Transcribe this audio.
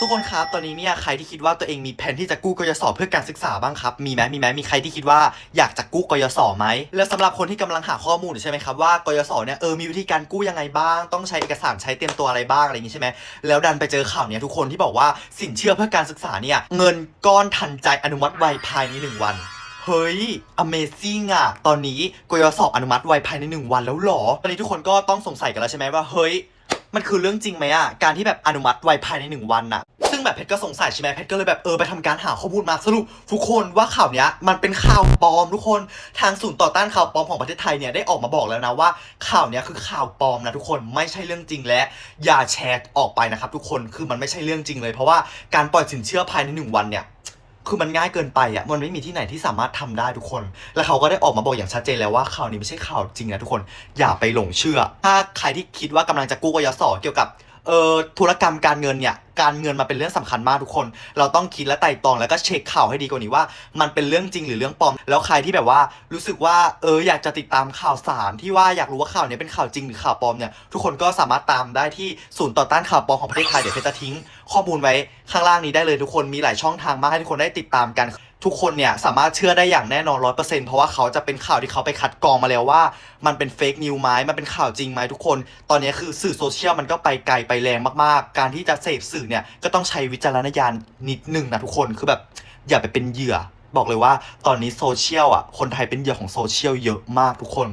ทุกคนครับ ตอนนี้เนี่ยใครที่คิดว่าตัวเองมีแผนที่จะกู้กยศเพื่อการศึกษาบ้างครับ มีไหมมีไหมมีใครที่คิดว่าอยากจะกู้กยศไหม แล้วสำหรับคนที่กำลังหาข้อมูลใช่ไหมครับว่ากยศเนี่ยเออมีวิธีการกู้ยังไงบ้าง ต้องใช้เอกสารใช้เตรียมตัวอะไรบ้างอะไรอย่างงี้ใช่ไหมแล้วดันไปเจอข่าวเนี่ยทุกคนที่บอกว่าสินเชื่อเพื่อการศึกษาเนี่ยเงินก้อนทันใจอนุมัติไวภายในหนึ่งวันเฮ้ย Amazing อะตอนนี้กยศอนุมัติไวภายในหนึ่งวันแล้วหรอ ตอนนี้ทุกคนก็ต้องสงสัยกันแล้วใช่ไหมว่า เฮ้ย มันคือเรื่องจริงไหมอะการที่แบบอนุมัติไวภายในหนึ่งวันน่ะ ซึ่งแบบเพชรก็สงสัยใช่ไหมเพชรก็เลยแบบเออไปทำการหาข้อมูลมาสรุปทุกคนว่าข่าวเนี้ยมันเป็นข่าวปลอมทุกคนทางศูนย์ต่อต้านข่าวปลอมของประเทศไทยเนี่ยได้ออกมาบอกแล้วนะว่าข่าวเนี้ยคือข่าวปลอมนะทุกคนไม่ใช่เรื่องจริงและอย่าแชร์ออกไปนะครับทุกคนคือมันไม่ใช่เรื่องจริงเลย เพราะว่าการปล่อยสินเชื่อภายในหนึ่งวันเนี่ย คือมันง่ายเกินไปอะมันไม่มีที่ไหนที่สามารถทำได้ทุกคน แล้วเขาก็ได้ออกมาบอกอย่างชัดเจนแล้วว่าข่าวนี้ไม่ใช่ข่าวจริงนะทุกคน อย่าไปหลงเชื่อ ถ้าใครที่คิดว่ากำลังจะกู้กยศเกี่ยวกับ เอ่อธุรกรรมการเงินเนี่ยการเงินมันเป็นเรื่องสำคัญมากทุกคน เราต้องคิดและไต่ตองแล้วก็เช็คข่าวให้ดีกว่านี้ว่า มันเป็นเรื่องจริงหรือเรื่องปลอม แล้วใครที่แบบว่ารู้สึกว่าเอออยากจะติดตามข่าวสารที่ว่าอยากรู้ว่าข่าวเนี้เป็นข่าวจริงหรือข่าวปลอมเนี่ยทุกคนก็สามารถตามได้ที่ศูนย์ต่อต้านข่าวปลอมของประเทศไทยเดี๋ยวเพชรจะทิ้ง ข้อมูลไว้ข้างล่างนี้ได้เลยทุกคนมีหลายช่องทางมากให้ทุกคนได้ติดตามกัน ทุกคนเนี่ยสามารถเชื่อได้อย่างแน่นอนร้อยเปอร์เซ็นต์เพราะว่าเขาจะเป็นข่าวที่เขาไปคัดกรองมาแล้วว่า มันเป็นเฟกนิวไหมมันเป็นข่าวจริงไหมทุกคน ตอนนี้คือสื่อโซเชียลมันก็ไปไกลไปแรงมากๆ การที่จะเสพสื่อเนี่ยก็ต้องใช้วิจารณญาณนิดนึงนะทุกคนคือแบบอย่าไปเป็นเหยื่อ บอกเลยว่าตอนนี้โซเชียลอะคนไทยเป็นเหยื่อของโซเชียลเยอะมากทุกคน